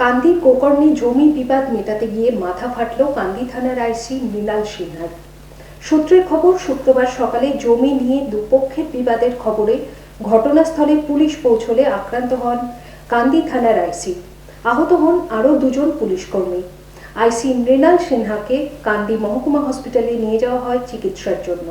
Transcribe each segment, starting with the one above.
কান্দি কোকর্ণে জমি বিবাদ মেটাতে গিয়ে মাথা ফাটল কান্দি থানার আইসি মৃণাল সিনহার। সূত্রের খবর, শুক্রবার সকালে জমি নিয়ে দুপক্ষের বিবাদের খবরে ঘটনাস্থলে পুলিশ পৌঁছলে আক্রান্ত হন কান্দি থানার আইসি। আহত হন আরও দুজন পুলিশ কর্মী। আইসি মৃণাল সিনহাকে কান্দি মহকুমা হসপিটালে নিয়ে যাওয়া হয় চিকিৎসার জন্য।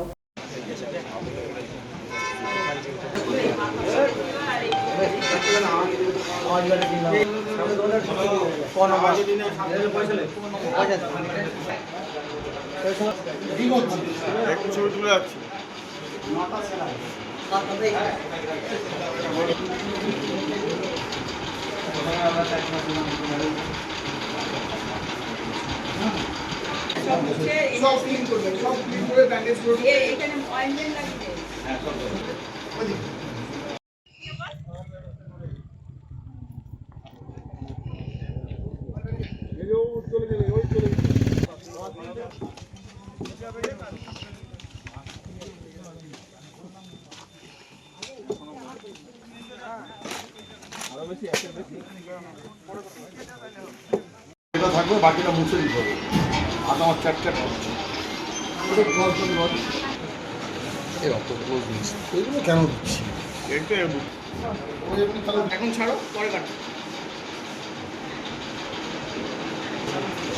ছবি তুলে যাচ্ছি সব ক্লিন করবেন সব ক্লিন করে ব্যান্ডেজ করবেন এখানে অয়েন্টমেন্ট লাগবে এটা থাকবে বাকিটা মুছে দিতে হবে। আর আমার চ্যাট চ্যাট কেন দিচ্ছি? এখন ছাড়ো পরে কাটো